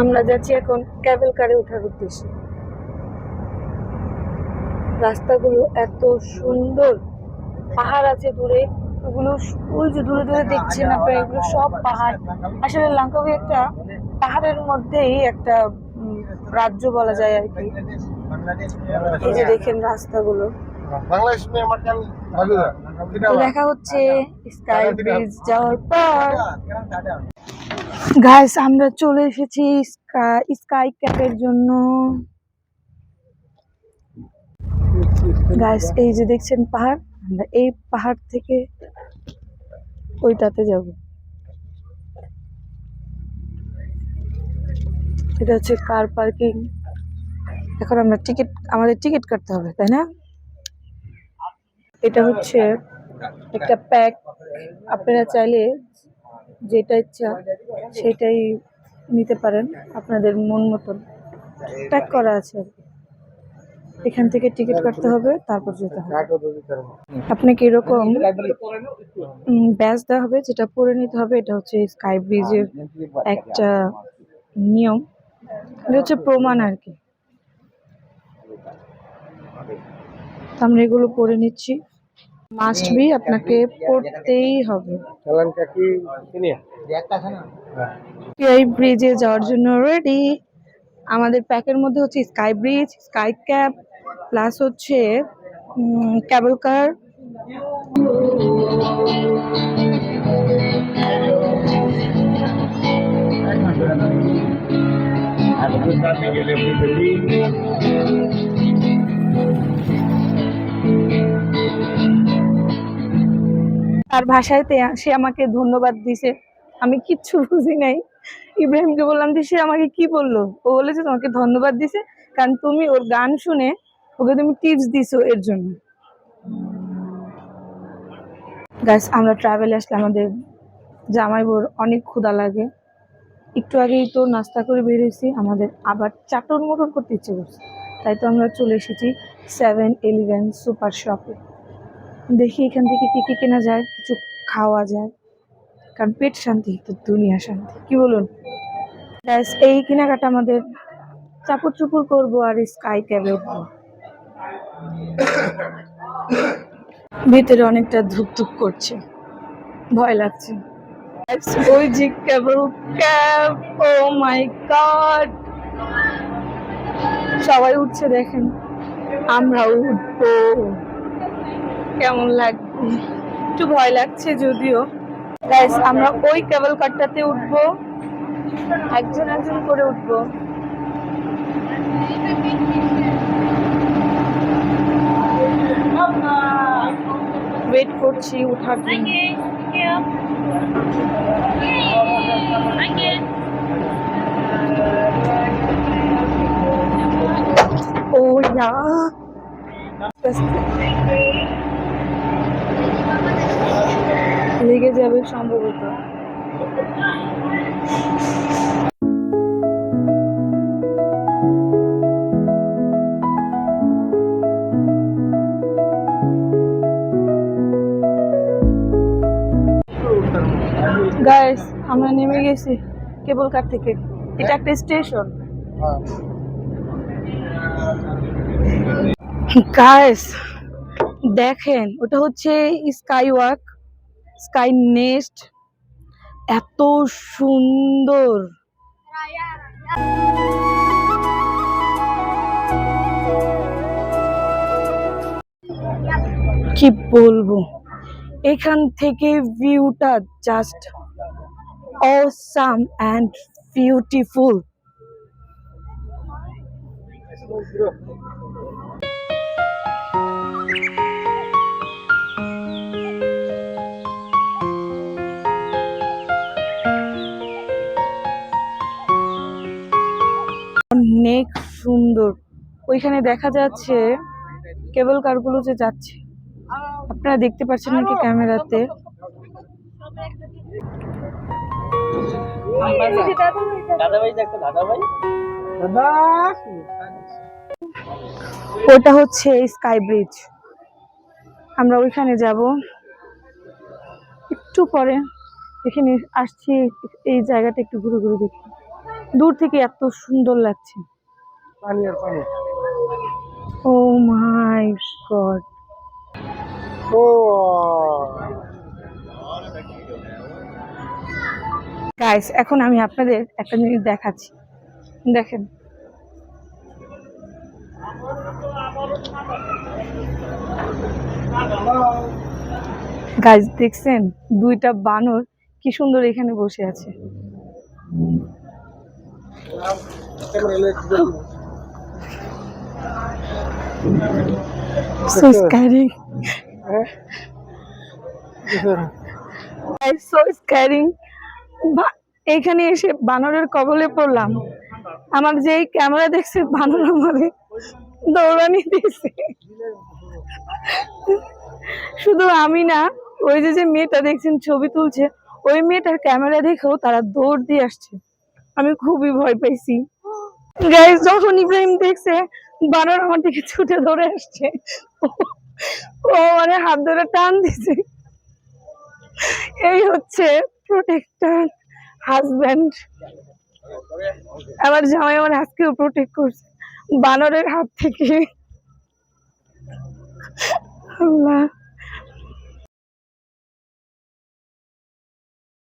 আমরা যাচ্ছি এখন ক্যাবেল কারে ওঠার উদ্দেশ্যে। রাস্তাগুলো এত সুন্দর। পাহাড় আছে দূরে ওগুলো ওই যে দূরে দূরে দেখছেন আপনারা এগুলো সব পাহাড়। আসলে লাঙ্কাবি একটা পাহাড়ের মধ্যেই একটা রাজ্য বলা যায় আর কি। এই যে দেখেন রাস্তাগুলো. দেখা হচ্ছে স্কাই ব্রিজ যাওয়ার পর। গাইস আমরা চলে এসেছি স্কাই ক্যাপের জন্য। গাইস এই যে দেখছেন পাহাড়, আমরা এই পাহাড় থেকে ওইটাতে যাব। এটা হচ্ছে কার পার্কিং এখন আমরা টিকিট আমাদের টিকিট কাটতে হবে, তাই না? এটা হচ্ছে একটা প্যাক আপনারা চাইলে যেটা ইচ্ছা সেটাই নিতে পারেন। আপনাদের মন মতন। প্যাক করা আছে। এখান থেকে টিকিট কাটতে হবে, তারপর যেতে হবে। আপনাকে এরকম ব্যাচ দেওয়া হবে, যেটা পরে নিতে হবে, এটা হচ্ছে স্কাই ব্রিজের একটা নিয়ম। এটা হচ্ছে প্রমাণ আর কি। আমরা এগুলো পরে নিচ্ছি। মাস্ট বি আপনাকে পড়তেই হবে? এই ব্রিজে যাওয়ার জন্য রেডি আমাদের প্যাকের মধ্যে হচ্ছে sky bridge sky cap plus হচ্ছে ক্যাবল কার Ada তার ভাষায় তে- সে আমাকে ধন্যবাদ দিছে। আমি কিচ্ছু বুঝি নাই। ইব্রাহিমকে বললাম যে, সে আমাকে কি বলল? ও বলেছে তোমাকে ধন্যবাদ দিছে, কারণ তুমি ওর গান শুনে ওকে তুমি টিপস দিছো এর জন্য। গাছ আমরা ট্রাভেলে আসলে আমাদের জামাই বোর অনেক ক্ষুধা লাগে। একটু আগেই তো নাস্তা করে বেরিয়েছি আমাদের আবার চাটন মটন করতে ইচ্ছে করছে। তাই তো আমরা চলে এসেছি সেভেন ইলেভেন সুপার শপে দেখি এখান থেকে কি কি কেনা যায়, কিছু খাওয়া যায়। কারণ পেট শান্তি, তো দুনিয়া শান্তি। কি বলুন? ব্যাস, এই কেনাকাটা আমাদের চাপড় চুপুর করব আর স্কাই ক্যাবে উঠবো। ভিতরে অনেকটা ধুক ধুক করছে। ভয় লাগছে। ওই যে কেবল ক্যাব, ও মাই গড। সবাই উঠছে দেখেন। আমরাও উঠবো। কেমন লাগবে একটু ভয় লাগছে যদিও। আমরা ওই কেবল কারটাতে উঠবো। একজন একজন করে উঠবো। ওয়েট করছি, উঠার জন্য। ও, ইয়া। লেগে যাবে সম্ভবত। গাইস আমরা নেমে গেছি কেবল কার থেকে? এটা একটা স্টেশন। গাইস দেখেন, ওটা হচ্ছে স্কাই ওয়াক স্কাই নেস্ট এত সুন্দর। কি বলব? এখান থেকে ভিউটা জাস্ট অসাম অ্যান্ড বিউটিফুল ওইখানে দেখা যাচ্ছে কেবল কারগুলো যে যাচ্ছে। আপনারা দেখতে পাচ্ছেন নাকি ক্যামেরাতে? ওটা হচ্ছে স্কাই ব্রিজ। আমরা ওইখানে যাব। একটু পরে এখানে আসছি এই জায়গাটা একটু ঘুরে ঘুরে দেখি। দূর থেকে এত সুন্দর লাগছে। পানি আর পানি। ও মাই গড। ও। গাইস এখন আমি আপনাদের একটা জিনিস দেখাচ্ছি। দেখেন। গাইস দেখছেন? দুইটা বানর কি সুন্দর এখানে বসে আছে। So scary. So scary. এখানে এসে বানরের কবলে পড়লাম। আমার যেই ক্যামেরা দেখছে বানর আমারে দৌড়ানি দিয়েছে শুধু আমি না ওই যে যে মেয়েটা দেখছেন ছবি তুলছে ওই মেয়েটার ক্যামেরা দেখেও তারা দৌড় দিয়ে আসছে। আমি খুবই ভয় পাইছি। গাইজ যখন ইব্রাহিম দেখছে বানর আমার দিকে ছুটে ধরে আসছে। ও মানে হাত ধরে টান দিছে। এই হচ্ছে প্রোটেক্টার হাজব্যান্ড আমার জামাই আমার আজকেও প্রোটেক্ট করছে। বানরের হাত থেকে। আল্লাহ।